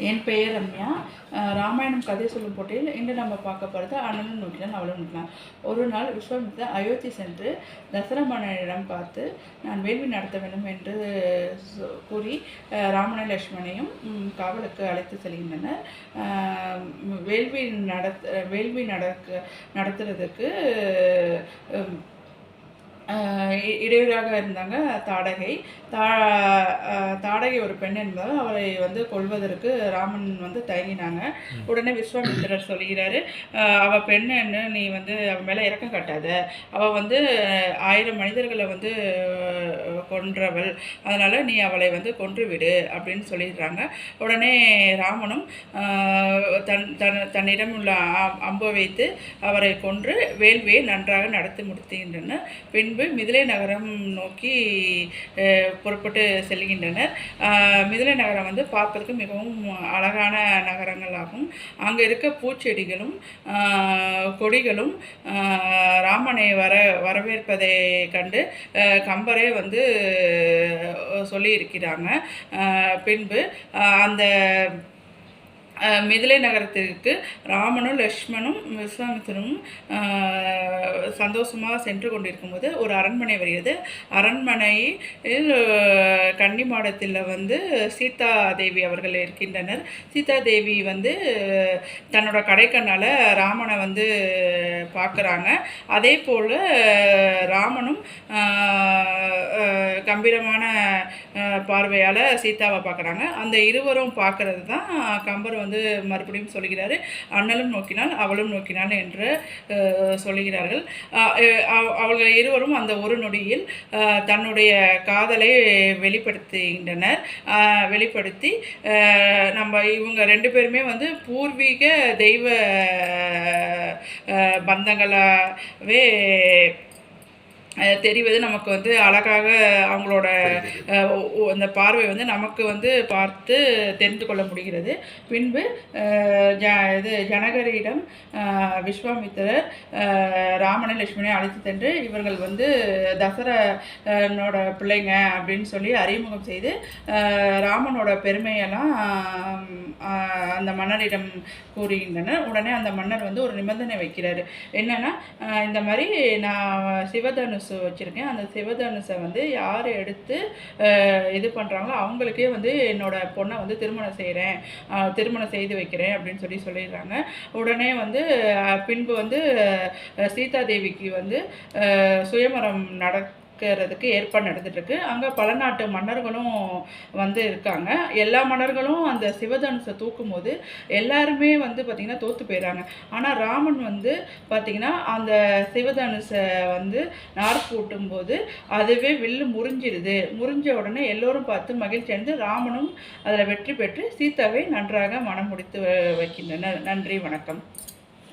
என் பெயர் ரம்யா. ராமாயணம் கதை சொல்லும் போட்டியில் இன்று நம்ம பார்க்க போகிறது அண்ணனும் நோக்கினான் அவளும் நோக்கலாம் ஒரு நாள் விஸ்வாமித்திரர் அயோத்தி சென்று தசர மன்னனிடம் பார்த்து நான் வேள்வி நடத்த வேண்டும் என்று சொ- கூறி அஹ் லட்சுமணையும் காவலுக்கு அழைத்து செல்கின்றனர். வேள்வி நடத்த வேள்வி நடக்க நடத்துறதுக்கு இடையூறாக இருந்தாங்க தாடகை. தா தாடகை ஒரு பெண் என்பதால் அவரை வந்து கொல்வதற்கு ராமன் வந்து தயங்கினாங்க. உடனே விஸ்வாமித்திரர் சொல்கிறாரு ஆஹ் அவ பெண்ணுன்னு நீ வந்து அவ மேலே இறக்கம் காட்டாத. அவள் வந்து ஆயிரம் மனிதர்களை வந்து கொன்றவள். அதனால் நீ அவளை வந்து கொன்று விடு அப்படின்னு சொல்லிடுறாங்க. உடனே ராமனும் தன் தன் தன்னிடம் உள்ள அம்பை வைத்து அவரை கொன்று வேள்வியை நன்றாக நடத்தி முடித்துகின்றனர். பின்பு மிதிலை நகரம் நோக்கி புறப்பட்டு செல்கின்றனர். மிதிலை நகரம் வந்து பார்ப்பதற்கு மிகவும் அழகான நகரங்களாகும். அங்கே இருக்க பூச்செடிகளும் கொடிகளும் ராமனை வர வரவேற்பதை கண்டு கம்பரே வந்து சொல்லியிருக்கிறாங்க. பின்பு அந்த மிதிலை நகரத்திற்கு ராமனும் லக்ஷ்மணும் விஸ்வாமித்திரனும் சந்தோஷமாக சென்று கொண்டிருக்கும் போது ஒரு அரண்மனை வருகிறது. அரண்மனையில் கன்னி மாடத்தில் வந்து சீதா தேவி அவர்கள் இருக்கின்றனர். சீதா தேவி வந்து தன்னோட கடைக்கண்ணால் ராமனை வந்து பார்க்குறாங்க. அதே போல் ராமனும் கம்பீரமான பார்வையால் சீதாவை பார்க்குறாங்க அந்த இருவரும் பார்க்கறது தான் கம்பர் வந்து மறுபடியும் சொல்கிறாரு அண்ணலும் நோக்கினாள் அவளும் நோக்கினாள் என்று சொல்லுகிறார்கள். அவ- அவர்கள் இருவரும் அந்த ஒரு நொடியில் தன்னுடைய காதலை வெளிப்படுத்துகின்றனர். வெளிப்படுத்தி நம்ம இவங்க ரெண்டு பேருமே வந்து பூர்வீக தெய்வ பந்தங்களாகவே தெரிவது நமக்கு வந்து அழகாக அவங்களோட அந்த பார்வை வந்து நமக்கு வந்து பார்த்து தெரிந்து கொள்ள முடிகிறது. பின்பு ஜ இது ஜனகரிடம் விஸ்வாமித்திரர் ராமனை லட்சுமணனை அழைத்து சென்று இவர்கள் வந்து தசரனோட பிள்ளைங்க அப்படின்னு சொல்லி அறிமுகம் செய்து ராமனோட பெருமையெல்லாம் அந்த மன்னரிடம் கூறுகின்றனர். உடனே அந்த மன்னர் வந்து ஒரு நிபந்தனை வைக்கிறார். என்னன்னா இந்த மாதிரி நான் தனுசு வச்சுருக்கேன். அந்த சிவதனுசை வந்து யார் எடுத்து இது பண்ணுறாங்களோ அவங்களுக்கே வந்து என்னோடய பொண்ணை வந்து திருமணம் செய்கிறேன் திருமணம் செய்து வைக்கிறேன் அப்படின்னு சொல்லி சொல்லிடுறாங்க. உடனே வந்து பின்பு வந்து சீதாதேவிக்கு சீதா தேவிக்கு வந்து சுயமரம் நட இருக்கிறதுக்கு ஏற்பாடு நடந்துகிட்ருக்கு அங்கே பல நாட்டு மன்னர்களும் வந்து இருக்காங்க. எல்லா மன்னர்களும் அந்த சிவதனுசை தூக்கும் போது எல்லாருமே வந்து பார்த்திங்கன்னா தோற்று போயிடுறாங்க ஆனால் ராமன் வந்து பார்த்திங்கன்னா அந்த சிவதனுசை வந்து நார் பூட்டும்போது அதுவே வில்லு முறிஞ்சிடுது முறிஞ்ச உடனே எல்லோரும் பார்த்து மகிழ்ச்சி அடைந்து ராமனும் அதில் வெற்றி பெற்று சீதாவை நன்றாக மனம் முடித்து வைக்கின்றனர். நன்றி வணக்கம்.